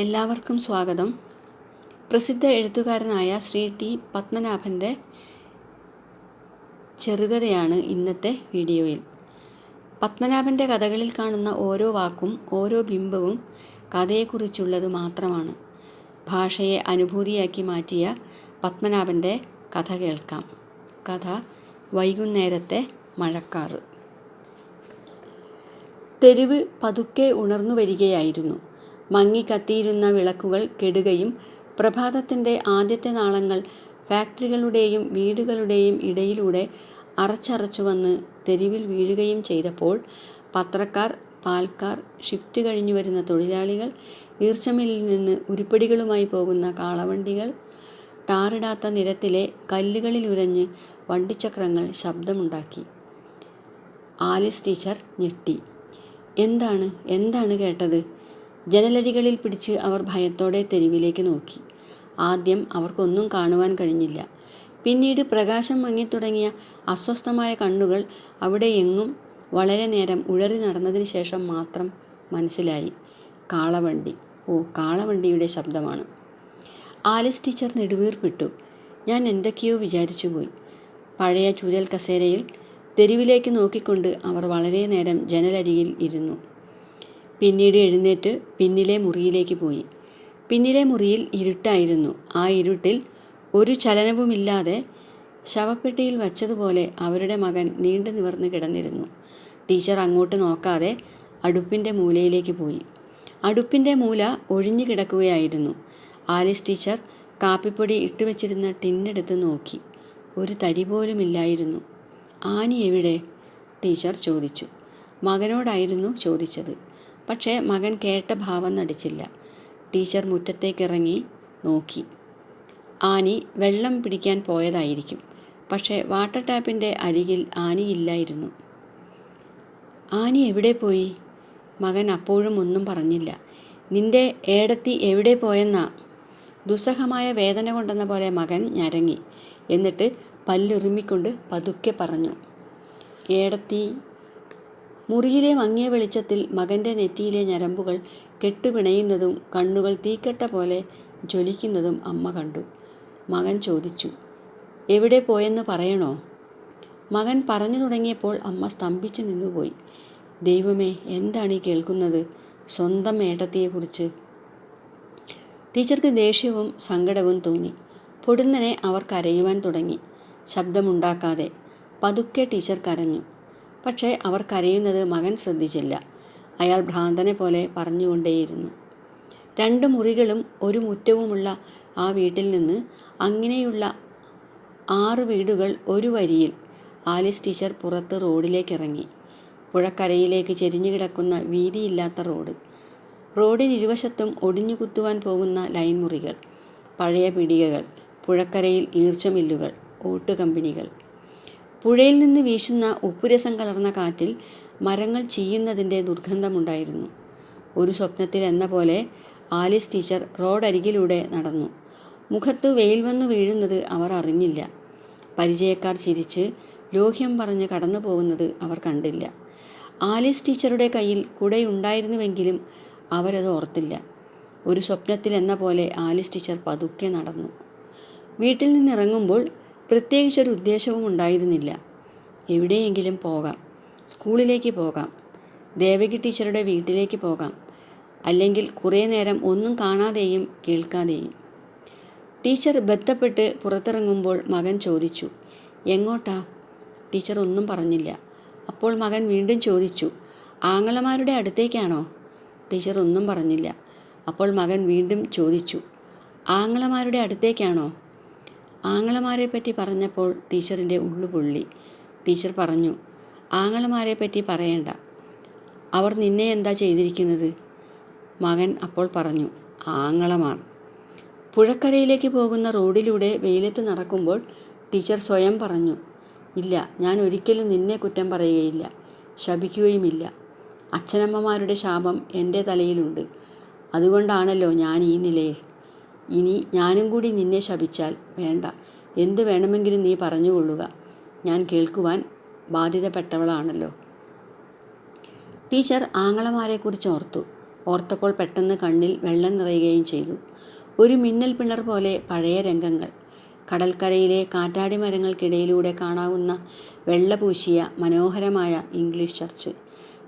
എല്ലാവർക്കും സ്വാഗതം. പ്രസിദ്ധ എഴുത്തുകാരനായ ശ്രീ ടി പത്മനാഭന്റെ ചെറുകഥയാണ് ഇന്നത്തെ വീഡിയോയിൽ. പത്മനാഭന്റെ കഥകളിൽ കാണുന്ന ഓരോ വാക്കും ഓരോ ബിംബവും കഥയെക്കുറിച്ചുള്ളത് മാത്രമാണ്. ഭാഷയെ അനുഭൂതിയാക്കി മാറ്റിയ പത്മനാഭന്റെ കഥ കേൾക്കാം. കഥ വൈകുന്നേരത്തെ മഴക്കാറ്. തെരുവ് പതുക്കെ ഉണർന്നു വരികയായിരുന്നു മങ്ങിക്കത്തിയിരുന്ന വിളക്കുകൾ കെടുകയും പ്രഭാതത്തിന്റെ ആദ്യത്തെ നാളങ്ങൾ ഫാക്ടറികളുടെയും വീടുകളുടെയും ഇടയിലൂടെ അറച്ചറച്ചു വന്ന് തെരുവിൽ വീഴുകയും ചെയ്തപ്പോൾ പത്രക്കാർ പാൽക്കാർ ഷിഫ്റ്റ് കഴിഞ്ഞു വരുന്ന തൊഴിലാളികൾ ഈർച്ചമില്ലിൽ നിന്ന് ഉരുപ്പടികളുമായി പോകുന്ന കാളവണ്ടികൾ ടാറിടാത്ത നിരത്തിലെ കല്ലുകളിൽ ഉരഞ്ഞ് വണ്ടിച്ചക്രങ്ങൾ ശബ്ദമുണ്ടാക്കി. ആലിസ് ടീച്ചർ ഞെട്ടി. എന്താണ്? എന്താണ് കേട്ടത്? ജനലരികളിൽ പിടിച്ച് അവർ ഭയത്തോടെ തെരുവിലേക്ക് നോക്കി. ആദ്യം അവർക്കൊന്നും കാണുവാൻ കഴിഞ്ഞില്ല. പിന്നീട് പ്രകാശം മങ്ങിത്തുടങ്ങിയ അസ്വസ്ഥമായ കണ്ണുകൾ അവിടെ എങ്ങും വളരെ നേരം ഉഴറി നടന്നതിന് ശേഷം മാത്രം മനസ്സിലായി. കാളവണ്ടി. ഓ കാളവണ്ടിയുടെ ശബ്ദമാണ്. ആലിസ് ടീച്ചർ നെടുവീർപ്പിട്ടു. ഞാൻ എന്തൊക്കെയോ വിചാരിച്ചുപോയി. പഴയ ചുരൽ കസേരയിൽ തെരുവിലേക്ക് നോക്കിക്കൊണ്ട് അവർ വളരെ നേരം ജനലരികിൽ ഇരുന്നു. പിന്നീട് എഴുന്നേറ്റ് പിന്നിലെ മുറിയിലേക്ക് പോയി. പിന്നിലെ മുറിയിൽ ഇരുട്ടായിരുന്നു. ആ ഇരുട്ടിൽ ഒരു ചലനവുമില്ലാതെ ശവപ്പെട്ടിയിൽ വച്ചതുപോലെ അവരുടെ മകൻ നീണ്ടു നിവർന്ന് കിടന്നിരുന്നു. ടീച്ചർ അങ്ങോട്ട് നോക്കാതെ അടുപ്പിന്റെ മൂലയിലേക്ക് പോയി. അടുപ്പിന്റെ മൂല ഒഴിഞ്ഞു കിടക്കുകയായിരുന്നു. ആലിസ് ടീച്ചർ കാപ്പിപ്പൊടി ഇട്ടുവച്ചിരുന്ന ടിന്നെടുത്ത് നോക്കി. ഒരു തരി പോലുമില്ലായിരുന്നു. ആനി എവിടെ? ടീച്ചർ ചോദിച്ചു. മകനോടായിരുന്നു ചോദിച്ചത്. പക്ഷേ മകൻ കേട്ട ഭാവം നടിച്ചില്ല. ടീച്ചർ മുറ്റത്തേക്കിറങ്ങി നോക്കി. ആനി വെള്ളം പിടിക്കാൻ പോയതായിരിക്കും. പക്ഷേ വാട്ടർ ടാപ്പിന്റെ അരികിൽ ആനിയില്ലായിരുന്നു ആനി എവിടെ പോയി? മകൻ അപ്പോഴും ഒന്നും പറഞ്ഞില്ല. നിന്റെ ഏടത്തി എവിടെ പോയെന്നാ? ദുസ്സഹമായ വേദന കൊണ്ടെന്ന പോലെ മകൻ ഞരങ്ങി. എന്നിട്ട് പല്ലുറുമിക്കൊണ്ട് പതുക്കെ പറഞ്ഞു. ഏടത്തി മുറിയിലെ മങ്ങിയ വെളിച്ചത്തിൽ മകന്റെ നെറ്റിയിലെ ഞരമ്പുകൾ കെട്ടുപിണയുന്നതും കണ്ണുകൾ തീക്കട്ട പോലെ ജ്വലിക്കുന്നതും അമ്മ കണ്ടു. മകൻ ചോദിച്ചു എവിടെ പോയെന്ന് പറയണോ? മകൻ പറഞ്ഞു തുടങ്ങിയപ്പോൾ അമ്മ സ്തംഭിച്ചു നിന്നുപോയി. ദൈവമേ എന്താണ് ഈ കേൾക്കുന്നത്? സ്വന്തം ഏട്ടത്തിയെക്കുറിച്ച്. ടീച്ചർക്ക് ദേഷ്യവും സങ്കടവും തോന്നി. പൊടുന്നനെ അവർ കരയുവാൻ തുടങ്ങി. ശബ്ദമുണ്ടാക്കാതെ പതുക്കെ ടീച്ചർ കരഞ്ഞു. പക്ഷേ അവർ കരയുന്നത് മകൻ ശ്രദ്ധിച്ചില്ല. അയാൾ ഭ്രാന്തനെ പോലെ പറഞ്ഞുകൊണ്ടേയിരുന്നു. രണ്ട് മുറികളും ഒരു മുറ്റവുമുള്ള ആ വീട്ടിൽ നിന്ന് അങ്ങനെയുള്ള ആറ് വീടുകൾ ഒരു വരിയിൽ ആലിസ് ടീച്ചർ പുറത്ത് റോഡിലേക്ക് ഇറങ്ങി പുഴക്കരയിലേക്ക് ചെരിഞ്ഞു കിടക്കുന്ന വീതിയില്ലാത്ത റോഡ്. റോഡിനിരുവശത്തും ഒടിഞ്ഞു കുത്തുവാൻ പോകുന്ന ലൈൻ മുറികൾ പഴയ പിടികകൾ പുഴക്കരയിൽ ഈർച്ചമില്ലുകൾ ഓട്ടുകമ്പനികൾ പുഴയിൽ നിന്ന് വീശുന്ന ഉപ്പുരസം കലർന്ന കാറ്റിൽ മരങ്ങൾ ചീയുന്നതിന്റെ ദുർഗന്ധമുണ്ടായിരുന്നു. ഒരു സ്വപ്നത്തിൽ എന്ന പോലെ ആലിസ് ടീച്ചർ റോഡരികിലൂടെ നടന്നു. മുഖത്ത് വെയിൽ വന്നു വീഴുന്നത് അവർ അറിഞ്ഞില്ല. പരിചയക്കാർ ചിരിച്ച് ലോഹ്യം പറഞ്ഞ് കടന്നു പോകുന്നത് അവർ കണ്ടില്ല. ആലിസ് ടീച്ചറുടെ കയ്യിൽ കുടയുണ്ടായിരുന്നുവെങ്കിലും അവരത് ഓർത്തില്ല. ഒരു സ്വപ്നത്തിൽ എന്ന പോലെ ആലിസ് ടീച്ചർ പതുക്കെ നടന്നു. വീട്ടിൽ നിന്നിറങ്ങുമ്പോൾ പ്രത്യേകിച്ചൊരു ഉദ്ദേശവും ഉണ്ടായിരുന്നില്ല. എവിടെയെങ്കിലും പോകാം. സ്കൂളിലേക്ക് പോകാം. ദേവകി ടീച്ചറുടെ വീട്ടിലേക്ക് പോകാം. അല്ലെങ്കിൽ കുറേ നേരം ഒന്നും കാണാതെയും കേൾക്കാതെയും. ടീച്ചർ ബന്ധപ്പെട്ട് പുറത്തിറങ്ങുമ്പോൾ മകൻ ചോദിച്ചു എങ്ങോട്ടാ? ടീച്ചർ ഒന്നും പറഞ്ഞില്ല. അപ്പോൾ മകൻ വീണ്ടും ചോദിച്ചു ആങ്ങളമാരുടെ അടുത്തേക്കാണോ? ടീച്ചർ ഒന്നും പറഞ്ഞില്ല. അപ്പോൾ മകൻ വീണ്ടും ചോദിച്ചു ആങ്ങളമാരുടെ അടുത്തേക്കാണോ? ആങ്ങളമാരെ പറ്റി പറഞ്ഞപ്പോൾ ടീച്ചറിന്റെ ഉള്ളുപൊള്ളി ടീച്ചർ പറഞ്ഞു ആങ്ങളമാരെ പറ്റി പറയണ്ട. അവർ നിന്നെ എന്താ ചെയ്തിരിക്കുന്നത്? മകൻ അപ്പോൾ പറഞ്ഞു ആങ്ങളമാർ. പുഴക്കരയിലേക്ക് പോകുന്ന റോഡിലൂടെ വെയിലത്ത് നടക്കുമ്പോൾ ടീച്ചർ സ്വയം പറഞ്ഞു ഇല്ല ഞാൻ ഒരിക്കലും നിന്നെ കുറ്റം പറയുകയില്ല ശപിക്കുകയുമില്ല. അച്ഛനമ്മമാരുടെ ശാപം എന്റെ തലയിലുണ്ട്. അതുകൊണ്ടാണല്ലോ ഞാൻ ഈ നിലയിൽ. ഇനി ഞാനും കൂടി നിന്നെ ശപിച്ചാൽ വേണ്ട. എന്ത് വേണമെങ്കിലും നീ പറഞ്ഞുകൊള്ളുക. ഞാൻ കേൾക്കുവാൻ ബാധ്യതപ്പെട്ടവളാണല്ലോ. ടീച്ചർ ആങ്ങളമാരെക്കുറിച്ച് ഓർത്തു. ഓർത്തപ്പോൾ പെട്ടെന്ന് കണ്ണിൽ വെള്ളം നിറയുകയും ചെയ്തു. ഒരു മിന്നൽ പിണർ പോലെ പഴയ രംഗങ്ങൾ. കടൽക്കരയിലെ കാറ്റാടി മരങ്ങൾക്കിടയിലൂടെ കാണാവുന്ന വെള്ളപൂശിയ മനോഹരമായ ഇംഗ്ലീഷ് ചർച്ച്.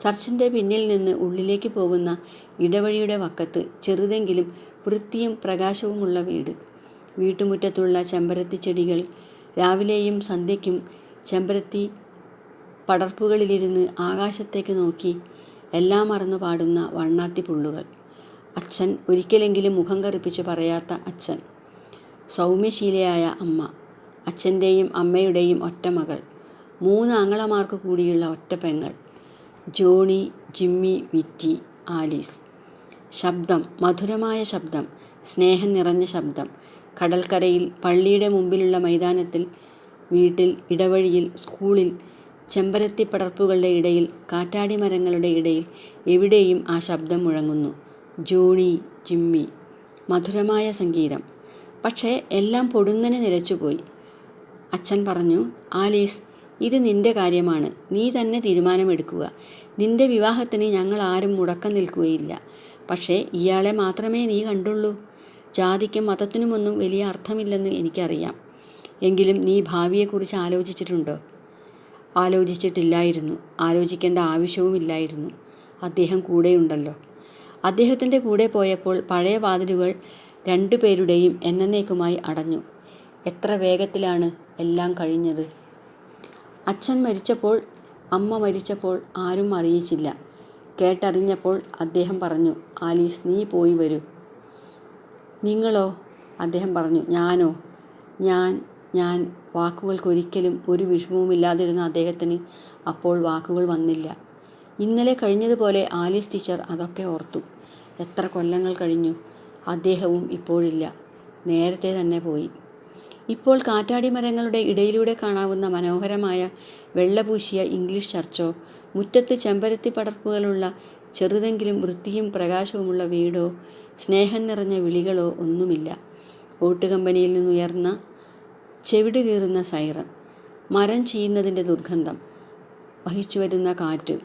ചർച്ചിന്റെ പിന്നിൽ നിന്ന് ഉള്ളിലേക്ക് പോകുന്ന ഇടവഴിയുടെ വക്കത്ത് ചെറുതെങ്കിലും വൃത്തിയും പ്രകാശവുമുള്ള വീട്. വീട്ടുമുറ്റത്തുള്ള ചെമ്പരത്തി ചെടികൾ രാവിലെയും സന്ധ്യയ്ക്കും ചെമ്പരത്തി പടർപ്പുകളിലിരുന്ന് ആകാശത്തേക്ക് നോക്കി എല്ലാം മറന്നു പാടുന്ന വണ്ണാത്തി പുള്ളുകൾ. അച്ഛൻ ഒരിക്കലെങ്കിലും മുഖം കറുപ്പിച്ച് പറയാത്ത അച്ഛൻ. സൗമ്യശീലയായ അമ്മ. അച്ഛന്റെയും അമ്മയുടെയും ഒറ്റ മകൾ. മൂന്ന് ആങ്ങളമാർക്ക് കൂടിയുള്ള ഒറ്റ പെങ്ങൾ. ജോണി ജിമ്മി വിറ്റി ആലീസ്. ശബ്ദം മധുരമായ ശബ്ദം സ്നേഹം നിറഞ്ഞ ശബ്ദം. കടൽക്കരയിൽ പള്ളിയുടെ മുമ്പിലുള്ള മൈതാനത്തിൽ വീട്ടിൽ ഇടവഴിയിൽ സ്കൂളിൽ ചെമ്പരത്തി പടർപ്പുകളുടെ ഇടയിൽ കാറ്റാടി മരങ്ങളുടെ ഇടയിൽ എവിടെയും ആ ശബ്ദം മുഴങ്ങുന്നു. ജോണി ജിമ്മി മധുരമായ സംഗീതം. പക്ഷേ എല്ലാം പൊടുന്നനെ നിലച്ചുപോയി. അച്ഛൻ പറഞ്ഞു ആലീസ് ഇത് നിന്റെ കാര്യമാണ്. നീ തന്നെ തീരുമാനമെടുക്കുക. നിന്റെ വിവാഹത്തിന് ഞങ്ങൾ ആരും മുടക്കം നിൽക്കുകയില്ല. പക്ഷേ ഇയാളെ മാത്രമേ നീ കണ്ടുള്ളൂ. ജാതിക്കും മതത്തിനുമൊന്നും വലിയ അർത്ഥമില്ലെന്ന് എനിക്കറിയാം. എങ്കിലും നീ ഭാവിയെക്കുറിച്ച് ആലോചിച്ചിട്ടുണ്ടോ? ആലോചിച്ചിട്ടില്ലായിരുന്നു. ആലോചിക്കേണ്ട ആവശ്യവുമില്ലായിരുന്നു. അദ്ദേഹം കൂടെയുണ്ടല്ലോ. അദ്ദേഹത്തിന്റെ കൂടെ പോയപ്പോൾ പഴയ വാതിലുകൾ രണ്ടുപേരുടെയും എന്നേക്കുമായി അടഞ്ഞു. എത്ര വേഗത്തിലാണ് എല്ലാം കഴിഞ്ഞത്? അച്ഛൻ മരിച്ചപ്പോൾ അമ്മ മരിച്ചപ്പോൾ ആരും അറിയിച്ചില്ല. കേട്ടറിഞ്ഞപ്പോൾ അദ്ദേഹം പറഞ്ഞു ആലീസ് നീ പോയി വരൂ. നിങ്ങളോ? അദ്ദേഹം പറഞ്ഞു ഞാനോ? ഞാൻ ഞാൻ വാക്കുകൾക്കൊരിക്കലും ഒരു വിഷമവുമില്ലാതിരുന്ന അദ്ദേഹത്തിന് അപ്പോൾ വാക്കുകൾ വന്നില്ല. ഇന്നലെ കഴിഞ്ഞതുപോലെ ആലീസ് ടീച്ചർ അതൊക്കെ ഓർത്തു. എത്ര കൊല്ലങ്ങൾ കഴിഞ്ഞു അദ്ദേഹവും ഇപ്പോഴില്ല. നേരത്തെ തന്നെ പോയി. ഇപ്പോൾ കാറ്റാടിമരങ്ങളുടെ ഇടയിലൂടെ കാണാവുന്ന മനോഹരമായ വെള്ളപൂശിയ ഇംഗ്ലീഷ് ചർച്ചോ മുറ്റത്ത് ചെമ്പരത്തി പടർപ്പുകളുള്ള ചെറുതെങ്കിലും വൃത്തിയും പ്രകാശവുമുള്ള വീടോ സ്നേഹം നിറഞ്ഞ വിളികളോ ഒന്നുമില്ല. ഓട്ടുകമ്പനിയിൽ നിന്നുയർന്ന ചെവിട് കീറുന്ന സൈറൺ മരം ചീയുന്നതിന്റെ ദുർഗന്ധം വഹിച്ചു വരുന്ന കാറ്റ്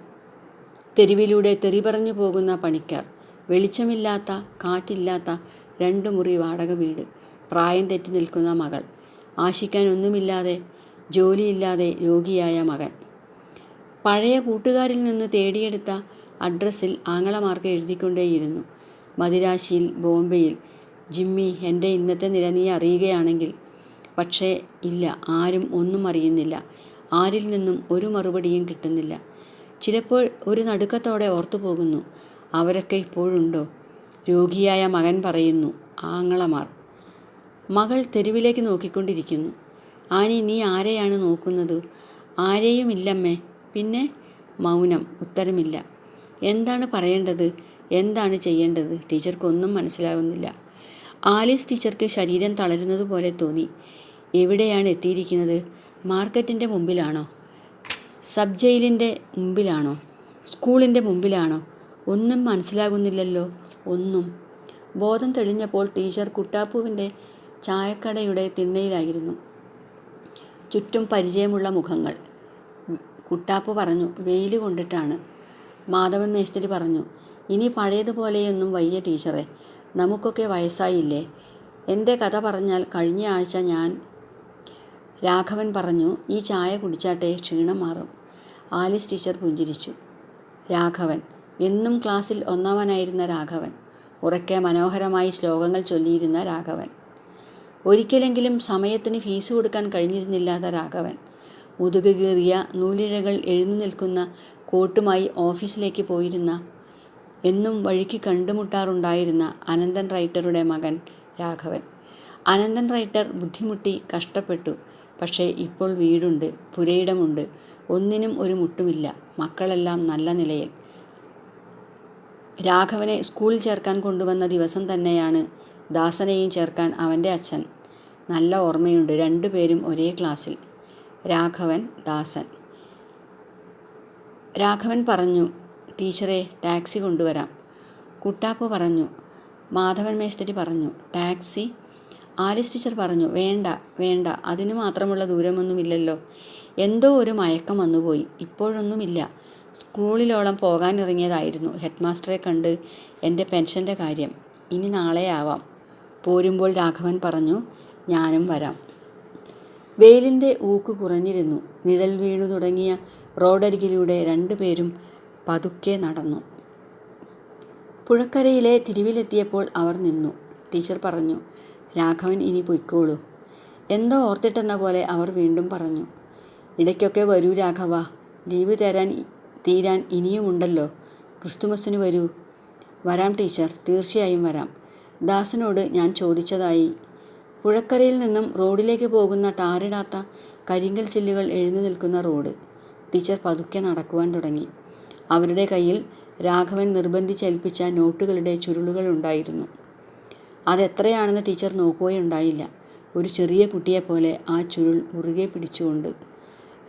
തെരുവിലൂടെ തെറി പറഞ്ഞു പോകുന്ന പണിക്കാർ വെളിച്ചമില്ലാത്ത കാറ്റില്ലാത്ത രണ്ടു മുറി വാടക വീട് പ്രായം തെറ്റി നിൽക്കുന്ന മകൾ ആശിക്കാൻ ഒന്നുമില്ലാതെ ജോലിയില്ലാതെ രോഗിയായ മകൻ. പഴയ കൂട്ടുകാരിൽ നിന്ന് തേടിയെടുത്ത അഡ്രസ്സിൽ ആങ്ങളമാർക്ക് എഴുതിക്കൊണ്ടേയിരുന്നു. മദിരാശിയിൽ ബോംബെയിൽ. ജിമ്മി എന്റെ ഇന്നത്തെ നില നീ അറിയുകയാണെങ്കിൽ. പക്ഷേ ഇല്ല ആരും ഒന്നും അറിയുന്നില്ല. ആരിൽ നിന്നും ഒരു മറുപടിയും കിട്ടുന്നില്ല. ചിലപ്പോൾ ഒരു നടുക്കത്തോടെ ഓർത്തു പോകുന്നു. അവരൊക്കെ ഇപ്പോഴുണ്ടോ? രോഗിയായ മകൻ പറയുന്നു ആങ്ങളമാർ മകൾ തെരുവിലേക്ക് നോക്കിക്കൊണ്ടിരിക്കുന്നു. ആനി നീ ആരെയാണ് നോക്കുന്നത്? ആരെയുമില്ലമ്മേ. പിന്നെ? മൗനം. ഉത്തരമില്ല. എന്താണ് പറയേണ്ടത്? എന്താണ് ചെയ്യേണ്ടത്? ടീച്ചർക്കൊന്നും മനസ്സിലാകുന്നില്ല ആലീസ് ടീച്ചർക്ക് ശരീരം തളരുന്നത് പോലെ തോന്നി. എവിടെയാണ് എത്തിയിരിക്കുന്നത്? മാർക്കറ്റിന്റെ മുമ്പിലാണോ? സബ് ജയിലിന്റെ മുമ്പിലാണോ? സ്കൂളിന്റെ മുമ്പിലാണോ? ഒന്നും മനസ്സിലാകുന്നില്ലല്ലോ. ഒന്നും. ബോധം തെളിഞ്ഞപ്പോൾ ടീച്ചർ കുട്ടാപ്പുവിന്റെ ചായക്കടയുടെ തിണ്ണയിലായിരുന്നു. ചുറ്റും പരിചയമുള്ള മുഖങ്ങൾ. കുട്ടാപ്പ് പറഞ്ഞു വെയിൽ കൊണ്ടിട്ടാണ്. മാധവൻ മേസ്തിരി പറഞ്ഞു ഇനി പഴയതുപോലെയൊന്നും വയ്യ ടീച്ചറെ. നമുക്കൊക്കെ വയസ്സായില്ലേ. എന്റെ കഥ പറഞ്ഞാൽ കഴിഞ്ഞ ആഴ്ച ഞാൻ രാഘവൻ പറഞ്ഞു ഈ ചായ കുടിച്ചാട്ടെ ക്ഷീണം മാറും. ആലിസ് ടീച്ചർ പുഞ്ചിരിച്ചു. രാഘവൻ എന്നും ക്ലാസ്സിൽ ഒന്നാമനായിരുന്ന രാഘവൻ. ഉറക്കെ മനോഹരമായി ശ്ലോകങ്ങൾ ചൊല്ലിയിരുന്ന രാഘവൻ. ഒരിക്കലെങ്കിലും സമയത്തിന് ഫീസ് കൊടുക്കാൻ കഴിഞ്ഞിരുന്നില്ലാത്ത രാഘവൻ. മുതുക് കീറിയ നൂലിഴകൾ എഴുന്നു നിൽക്കുന്ന കോട്ടുമായി ഓഫീസിലേക്ക് പോയിരുന്ന എന്നും വഴിക്ക് കണ്ടുമുട്ടാറുണ്ടായിരുന്ന അനന്തൻ റൈറ്ററുടെ മകൻ രാഘവൻ. അനന്തൻ റൈറ്റർ ബുദ്ധിമുട്ടി കഷ്ടപ്പെട്ടു. പക്ഷേ ഇപ്പോൾ വീടുണ്ട് പുരയിടമുണ്ട്. ഒന്നിനും ഒരു മുട്ടുമില്ല. മക്കളെല്ലാം നല്ല നിലയിൽ. രാഘവനെ സ്കൂളിൽ ചേർക്കാൻ കൊണ്ടുവന്ന ദിവസം തന്നെയാണ് ദാസനെയും ചേർക്കാൻ അവന്റെ അച്ഛൻ. നല്ല ഓർമ്മയുണ്ട്. രണ്ടുപേരും ഒരേ ക്ലാസ്സിൽ. രാഘവൻ ദാസൻ. രാഘവൻ പറഞ്ഞു ടീച്ചറെ ടാക്സി കൊണ്ടുവരാം. കുട്ടാപ്പ് പറഞ്ഞു മാധവൻ മേസ്തിരി പറഞ്ഞു ടാക്സി? ആലിസ് ടീച്ചർ പറഞ്ഞു വേണ്ട വേണ്ട അതിന് മാത്രമുള്ള ദൂരമൊന്നുമില്ലല്ലോ. എന്തോ ഒരു മയക്കം വന്നുപോയി. ഇപ്പോഴൊന്നുമില്ല. സ്കൂളിലോളം പോകാനിറങ്ങിയതായിരുന്നു ഹെഡ് മാസ്റ്ററെ കണ്ട് എന്റെ പെൻഷന്റെ കാര്യം. ഇനി നാളെയാവാം. പോരുമ്പോൾ രാഘവൻ പറഞ്ഞു ഞാനും വരാം. വെയിലിന്റെ ഊക്ക് കുറഞ്ഞിരുന്നു. നിഴൽ വീണു തുടങ്ങിയ റോഡരികിലൂടെ രണ്ടുപേരും പതുക്കെ നടന്നു. പുഴക്കരയിലെ തിരിവിലെത്തിയപ്പോൾ അവർ നിന്നു. ടീച്ചർ പറഞ്ഞു രാഘവൻ ഇനി പൊയ്ക്കോളൂ. എന്തോ ഓർത്തിട്ടെന്ന പോലെ അവർ വീണ്ടും പറഞ്ഞു ഇടയ്ക്കൊക്കെ വരൂ രാഘവ. ലീവ് തരാൻ തീരാൻ ഇനിയുമുണ്ടല്ലോ. ക്രിസ്തുമസിന് വരൂ. വരാം ടീച്ചർ. തീർച്ചയായും വരാം. ദാസനോട് ഞാൻ ചോദിച്ചതായി പുഴക്കരയിൽ നിന്നും റോഡിലേക്ക് പോകുന്ന ടാറിടാത്ത കരിങ്കൽ ചില്ലുകൾ എഴുന്നു നിൽക്കുന്ന റോഡ്. ടീച്ചർ പതുക്കെ നടക്കുവാൻ തുടങ്ങി. അവരുടെ കയ്യിൽ രാഘവൻ നിർബന്ധിച്ചേൽപ്പിച്ച നോട്ടുകളുടെ ചുരുളുകൾ ഉണ്ടായിരുന്നു. അതെത്രയാണെന്ന് ടീച്ചർ നോക്കുകയുണ്ടായില്ല. ഒരു ചെറിയ കുട്ടിയെപ്പോലെ ആ ചുരുൾ മുറുകെ പിടിച്ചുകൊണ്ട്.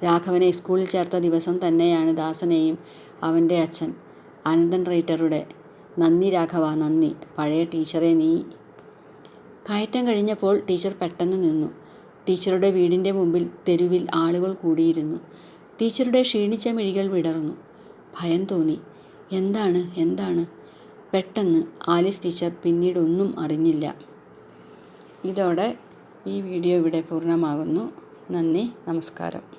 രാഘവനെ സ്കൂളിൽ ചേർത്ത ദിവസം തന്നെയാണ് ദാസനെയും അവന്റെ അച്ഛൻ അനന്തൻ റൈറ്ററുടെ നന്ദി രാഘവ നന്ദി. പഴയ ടീച്ചറെ നീ കയറ്റം കഴിഞ്ഞപ്പോൾ ടീച്ചർ പെട്ടെന്ന് നിന്നു. ടീച്ചറുടെ വീടിന്റെ മുമ്പിൽ തെരുവിൽ ആളുകൾ കൂടിയിരുന്നു. ടീച്ചറുടെ ക്ഷീണിച്ച മിഴികൾ വിടർന്നു. ഭയം തോന്നി. എന്താണ്? എന്താണ്? പെട്ടെന്ന് ആലിസ് ടീച്ചർ പിന്നീട് ഒന്നും അറിഞ്ഞില്ല. ഇതോടെ ഈ വീഡിയോ ഇവിടെ പൂർണമാകുന്നു. നന്ദി. നമസ്കാരം.